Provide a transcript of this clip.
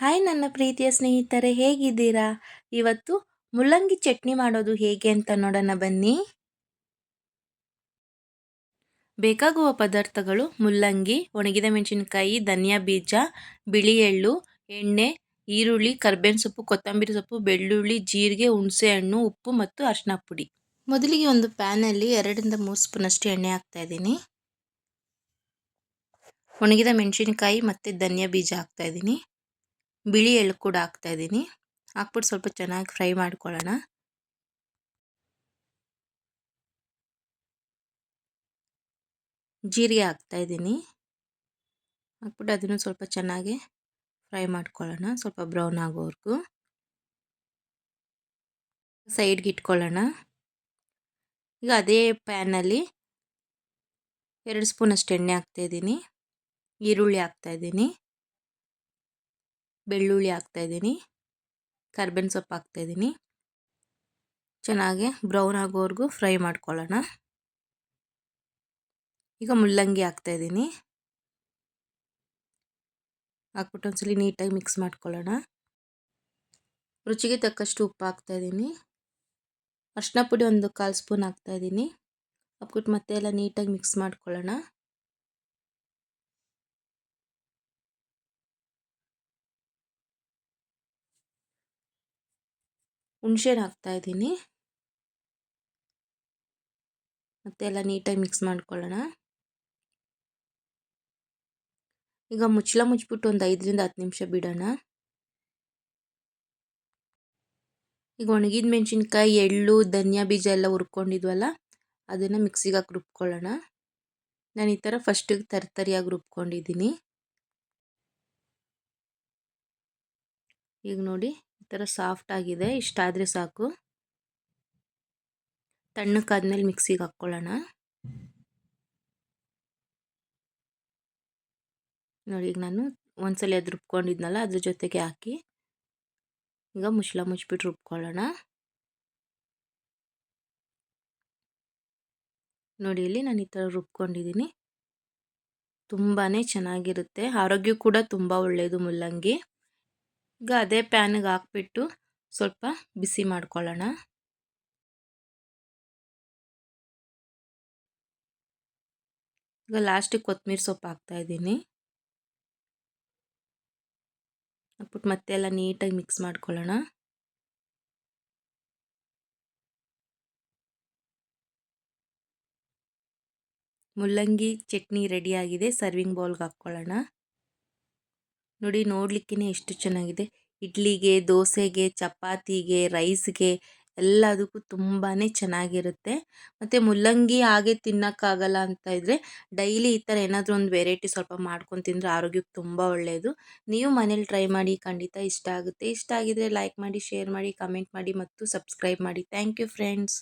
Hi ನನ್ನ ಪ್ರೀತಿಯ ಸ್ನೇಹಿತರೆ, ಹೇಗಿದ್ದೀರಾ? ಇವತ್ತು ಮುಲ್ಲಂಗಿ ಚಟ್ನಿ ಮಾಡೋದು ಹೇಗೆ ಅಂತ ನೋಡೋಣ ಬನ್ನಿ. ಬೇಕಾಗುವ ಪದಾರ್ಥಗಳು ಮುಲ್ಲಂಗಿ, ಒಣಗಿದ ಮೆಣಸಿನಕಾಯಿ, ಧನಿಯಾ ಬೀಜ ಬಿಳಿ ಎಳ್ಳು ಎಣ್ಣೆ, ಈರುಳ್ಳಿ, ಕರ್ಬೇವಿನ ಸೊಪ್ಪು, ಕೊತ್ತಂಬರಿ ಸೊಪ್ಪು, ಬೆಳ್ಳುಳ್ಳಿ, ಜೀರಿಗೆ ಹುಣಸೆ ಹಣ್ಣು ಉಪ್ಪು ಮತ್ತು ಅರಿಶಿನ ಪುಡಿ. ಮೊದಲಿಗೆ ಒಂದು ಪ್ಯಾನಲ್ಲಿ ಎರಡರಿಂದ ಮೂರು ಸ್ಪೂನಷ್ಟು ಎಣ್ಣೆ ಹಾಕ್ತಾ ಇದ್ದೀನಿ. ಒಣಗಿದ ಮೆಣಸಿನಕಾಯಿ ಮತ್ತು ಧನಿಯಾ ಬೀಜ ಹಾಕ್ತಾ ಇದ್ದೀನಿ. ಬಿಳಿ ಎಳ್ಳು ಕೂಡ ಹಾಕ್ತಾ ಇದ್ದೀನಿ. ಹಾಕ್ಬಿಟ್ಟು ಸ್ವಲ್ಪ ಚೆನ್ನಾಗಿ ಫ್ರೈ ಮಾಡ್ಕೊಳ್ಳೋಣ. ಜೀರಿಗೆ ಹಾಕ್ತಾ ಇದ್ದೀನಿ. ಹಾಕ್ಬಿಟ್ಟು ಅದನ್ನು ಸ್ವಲ್ಪ ಚೆನ್ನಾಗಿ ಫ್ರೈ ಮಾಡ್ಕೊಳ್ಳೋಣ, ಸ್ವಲ್ಪ ಬ್ರೌನ್ ಆಗೋವರೆಗೂ. ಸೈಡ್ಗೆ ಇಟ್ಕೊಳ್ಳೋಣ. ಈಗ ಅದೇ ಪ್ಯಾನಲ್ಲಿ ಎರಡು ಸ್ಪೂನಷ್ಟು ಎಣ್ಣೆ ಹಾಕ್ತಾಯಿದ್ದೀನಿ ಈರುಳ್ಳಿ ಹಾಕ್ತಾಯಿದ್ದೀನಿ ಬೆಳ್ಳುಳ್ಳಿ ಹಾಕ್ತಾಯಿದ್ದೀನಿ ಕರ್ಬೇವಿನ ಸೊಪ್ಪು ಹಾಕ್ತಾಯಿದ್ದೀನಿ ಚೆನ್ನಾಗಿ ಬ್ರೌನ್ ಆಗೋವರೆಗೂ ಫ್ರೈ ಮಾಡ್ಕೊಳ್ಳೋಣ. ಈಗ ಮುಲ್ಲಂಗಿ ಹಾಕ್ತಾಯಿದ್ದೀನಿ ಹಾಕ್ಬಿಟ್ಟು ಒಂದ್ಸಲಿ ನೀಟಾಗಿ ಮಿಕ್ಸ್ ಮಾಡ್ಕೊಳ್ಳೋಣ. ರುಚಿಗೆ ತಕ್ಕಷ್ಟು ಉಪ್ಪು ಹಾಕ್ತಾಯಿದ್ದೀನಿ ಅರ್ಶಿನ ಪುಡಿ ಒಂದು ಕಾಲು ಸ್ಪೂನ್ ಹಾಕ್ತಾಯಿದ್ದೀನಿ ಹಾಕ್ಬಿಟ್ಟು ಮತ್ತೆ ಎಲ್ಲ ನೀಟಾಗಿ ಮಿಕ್ಸ್ ಮಾಡ್ಕೊಳ್ಳೋಣ. ಹುಣ್ಸೆಹಣ್ಣು ಹಾಕ್ತಾಯಿದ್ದೀನಿ ಮತ್ತೆ ಎಲ್ಲ ನೀಟಾಗಿ ಮಿಕ್ಸ್ ಮಾಡ್ಕೊಳ್ಳೋಣ. ಈಗ ಮುಚ್ಚಳ ಮುಚ್ಚಿಬಿಟ್ಟು ಒಂದು ಐದರಿಂದ ಹತ್ತು ನಿಮಿಷ ಬಿಡೋಣ. ಈಗ ಒಣಗಿದ ಮೆಣಸಿನ್ಕಾಯಿ, ಎಳ್ಳು, ಧನಿಯಾ ಬೀಜ ಎಲ್ಲ ಹುರ್ಕೊಂಡಿದ್ವಲ್ಲ, ಅದನ್ನು ಮಿಕ್ಸಿಗೆ ಹಾಕಿ ರುಬ್ಕೊಳ್ಳೋಣ. ನಾನು ಈ ಥರ ಫಸ್ಟಿಗೆ ತರ್ತರಿಯಾಗಿ ರುಬ್ಕೊಂಡಿದ್ದೀನಿ. ಈಗ ನೋಡಿ ಈ ಥರ ಸಾಫ್ಟ್ ಆಗಿದೆ. ಇಷ್ಟಾದರೆ ಸಾಕು. ತಣ್ಣಕ್ಕಾದ್ಮೇಲೆ ಮಿಕ್ಸಿಗೆ ಹಾಕ್ಕೊಳ್ಳೋಣ. ನೋಡಿ ಈಗ ನಾನು ಒಂದ್ಸಲ ಅದು ರುಬ್ಕೊಂಡಿದ್ನಲ್ಲ ಅದ್ರ ಜೊತೆಗೆ ಹಾಕಿ. ಈಗ ಮುಚ್ಚಳ ಮುಚ್ಚಿಬಿಟ್ಟು ರುಬ್ಕೊಳ್ಳೋಣ. ನೋಡಿ ಇಲ್ಲಿ ನಾನು ಈ ಥರ ರುಬ್ಕೊಂಡಿದ್ದೀನಿ. ತುಂಬಾ ಚೆನ್ನಾಗಿರುತ್ತೆ. ಆರೋಗ್ಯ ಕೂಡ ತುಂಬ ಒಳ್ಳೆಯದು ಮುಲ್ಲಂಗಿ. ಈಗ ಅದೇ ಪ್ಯಾನಿಗೆ ಹಾಕ್ಬಿಟ್ಟು ಸ್ವಲ್ಪ ಬಿಸಿ ಮಾಡ್ಕೊಳ್ಳೋಣ. ಈಗ ಲಾಸ್ಟಿಗೆ ಕೊತ್ತಂಬರಿ ಸೊಪ್ಪು ಹಾಕ್ತಾಯಿದ್ದೀನಿ ಹಾಕ್ಬಿಟ್ಟು ಮತ್ತೆ ಎಲ್ಲ ನೀಟಾಗಿ ಮಿಕ್ಸ್ ಮಾಡ್ಕೊಳ್ಳೋಣ. ಮುಲ್ಲಂಗಿ ಚಟ್ನಿ ರೆಡಿಯಾಗಿದೆ ಸರ್ವಿಂಗ್ ಬೌಲ್ಗೆ ಹಾಕ್ಕೊಳ್ಳೋಣ. ನೋಡಿ ನೋಡಲಿಕ್ಕೇ ಎಷ್ಟು ಚೆನ್ನಾಗಿದೆ. ಇಡ್ಲಿಗೆ, ದೋಸೆಗೆ, ಚಪಾತಿಗೆ, ರೈಸ್ಗೆ ಎಲ್ಲದಕ್ಕೂ ತುಂಬಾ ಚೆನ್ನಾಗಿರುತ್ತೆ. ಮತ್ತು ಮುಲ್ಲಂಗಿ ಹಾಗೆ ತಿನ್ನೋಕ್ಕಾಗಲ್ಲ ಅಂತ ಇದ್ದರೆ ಡೈಲಿ ಈ ಥರ ಏನಾದರೂ ಒಂದು ವೆರೈಟಿ ಸ್ವಲ್ಪ ಮಾಡ್ಕೊಂಡು ತಿಂದರೆ ಆರೋಗ್ಯಕ್ಕೆ ತುಂಬ ಒಳ್ಳೆಯದು ನೀವು ಮನೇಲಿ ಟ್ರೈ ಮಾಡಿ ಖಂಡಿತ ಇಷ್ಟ ಆಗುತ್ತೆ. ಇಷ್ಟ ಆಗಿದರೆ ಲೈಕ್ ಮಾಡಿ, ಶೇರ್ ಮಾಡಿ, ಕಮೆಂಟ್ ಮಾಡಿ ಮತ್ತು ಸಬ್ಸ್ಕ್ರೈಬ್ ಮಾಡಿ. Thank you friends.